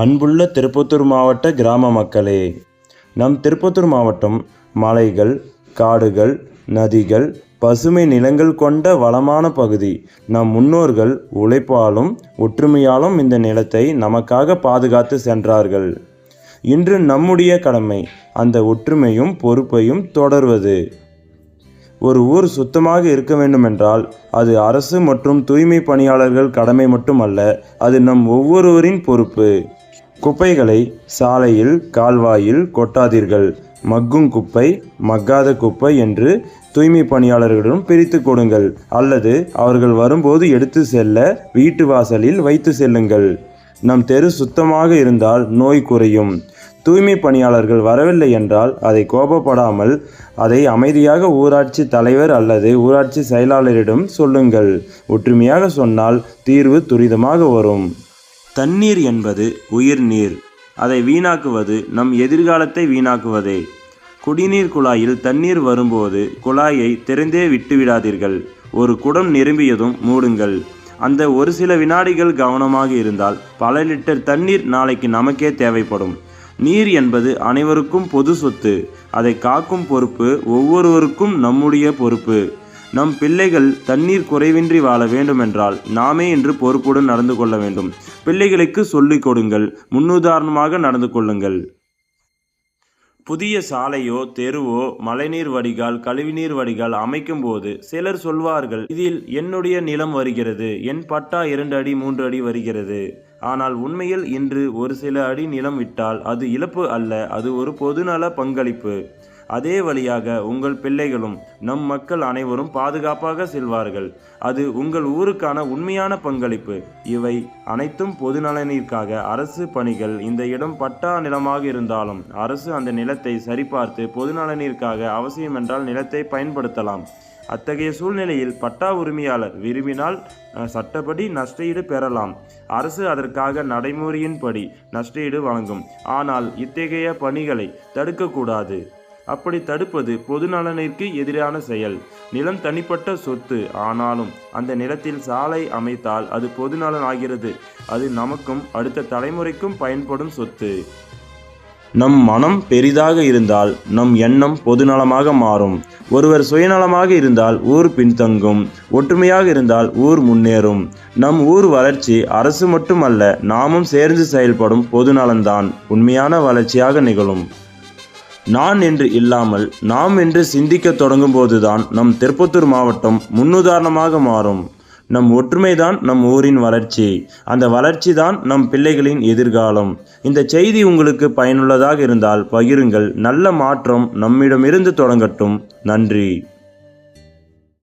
அன்புள்ள திருப்பத்தூர் மாவட்ட கிராம மக்களே நம் திருப்பத்தூர் மாவட்டம் மலைகள் காடுகள் நதிகள் பசுமை நிலங்கள் கொண்ட வளமான பகுதி. நம் முன்னோர்கள் உழைப்பாலும் ஒற்றுமையாலும் இந்த நிலத்தை நமக்காக பாதுகாத்து சென்றார்கள். இன்று நம்முடைய கடமை அந்த ஒற்றுமையும் பொறுப்பையும் தொடர்வது. ஒரு ஊர் சுத்தமாக இருக்க வேண்டுமென்றால் அது அரசு மற்றும் தூய்மை பணியாளர்கள் கடமை மட்டுமல்ல அது நம் ஒவ்வொருவரின் பொறுப்பு. குப்பைகளை சாலையில் கால்வாயில் கொட்டாதீர்கள். மக்கும் குப்பை மக்காத குப்பை என்று தூய்மை பணியாளர்களிடம் பிரித்து கொடுங்கள். அல்லது அவர்கள் வரும்போது எடுத்து செல்ல வீட்டு வாசலில் வைத்து செல்லுங்கள். நம் தெரு சுத்தமாக இருந்தால் நோய் குறையும். தூய்மை பணியாளர்கள் வரவில்லை என்றால் அதை கோபப்படாமல் அதை அமைதியாக ஊராட்சி தலைவர் அல்லது ஊராட்சி செயலாளரிடம் சொல்லுங்கள். ஒற்றுமையாக சொன்னால் தீர்வு துரிதமாக வரும். தண்ணீர் என்பது உயிர் நீர். அதை வீணாக்குவது நம் எதிர்காலத்தை வீணாக்குவதே. குடிநீர் குழாயில் தண்ணீர் வரும்போது குழாயை திறந்தே விட்டுவிடாதீர்கள். ஒரு குடம் நிரம்பியதும் மூடுங்கள். அந்த ஒரு சில வினாடிகள் கவனமாக இருந்தால் பல லிட்டர் தண்ணீர் நாளைக்கு நமக்கே தேவைப்படும். நீர் என்பது அனைவருக்கும் பொது சொத்து. அதை காக்கும் பொறுப்பு ஒவ்வொருவருக்கும் நம்முடைய பொறுப்பு. நம் பிள்ளைகள் தண்ணீர் குறைவின்றி வாழ வேண்டுமென்றால் நாமே என்று பொறுப்புடன் நடந்து கொள்ள வேண்டும். பிள்ளைகளுக்கு சொல்லிக் கொடுங்கள் முன்னுதாரணமாக நடந்து கொள்ளுங்கள். புதிய சாலையோ தெருவோ மழைநீர் வடிகால் கழிவுநீர் வடிகால் அமைக்கும் போது சிலர் சொல்வார்கள் இதில் என்னுடைய நிலம் வருகிறது என் பட்டா இரண்டு அடி மூன்று அடி வருகிறது. ஆனால் உண்மையில் இன்று ஒரு சில அடி நிலம் விட்டால் அது இழப்பு அல்ல அது ஒரு பொதுநல பங்களிப்பு. அதே வழியாக உங்கள் பிள்ளைகளும் நம் மக்கள் அனைவரும் பாதுகாப்பாக செல்வார்கள். அது உங்கள் ஊருக்கான உண்மையான பங்களிப்பு. இவை அனைத்தும் பொது நலனிற்காக அரசு பணிகள் இந்த இடம் பட்டா நிலமாக இருந்தாலும் அரசு அந்த நிலத்தை சரிபார்த்து பொது நலனிற்காக அவசியம் என்றால் நிலத்தை பயன்படுத்தலாம். அத்தகைய சூழ்நிலையில் பட்டா உரிமையாளர் விரும்பினால் சட்டப்படி நஷ்டஈடு பெறலாம். அரசு அதற்காக நடைமுறையின்படி நஷ்டஈடு வழங்கும். ஆனால் இத்தகைய பணிகளை தடுக்கக்கூடாது. அப்படி தடுப்பது பொது நலனிற்கு எதிரான செயல். நிலம் தனிப்பட்ட சொத்து. ஆனாலும் அந்த நிலத்தில் சாலை அமைத்தால் அது பொது நலன் ஆகிறது அது நமக்கும் அடுத்த தலைமுறைக்கும் பயன்படும் சொத்து. நம் மனம் பெரிதாக இருந்தால் நம் எண்ணம் பொதுநலமாக மாறும். ஒருவர் சுயநலமாக இருந்தால் ஊர் பின்தங்கும். ஒற்றுமையாக இருந்தால் ஊர் முன்னேறும். நம் ஊர் வளர்ச்சி அரசு மட்டுமல்ல நாமும் சேர்ந்து செயல்படும் பொதுநலன்தான். உண்மையான வளர்ச்சியாக நிகழும். நான் என்று இல்லாமல் நாம் என்று சிந்திக்க தொடங்கும் போதுதான் நம் திருப்பத்தூர் மாவட்டம் முன்னுதாரணமாக மாறும். நம் ஒற்றுமைதான் நம் ஊரின் வளர்ச்சி. அந்த வளர்ச்சி தான் நம் பிள்ளைகளின் எதிர்காலம். இந்த செய்தி உங்களுக்கு பயனுள்ளதாக இருந்தால் பகிருங்கள். நல்ல மாற்றம் நம்மிடமிருந்து தொடங்கட்டும். நன்றி.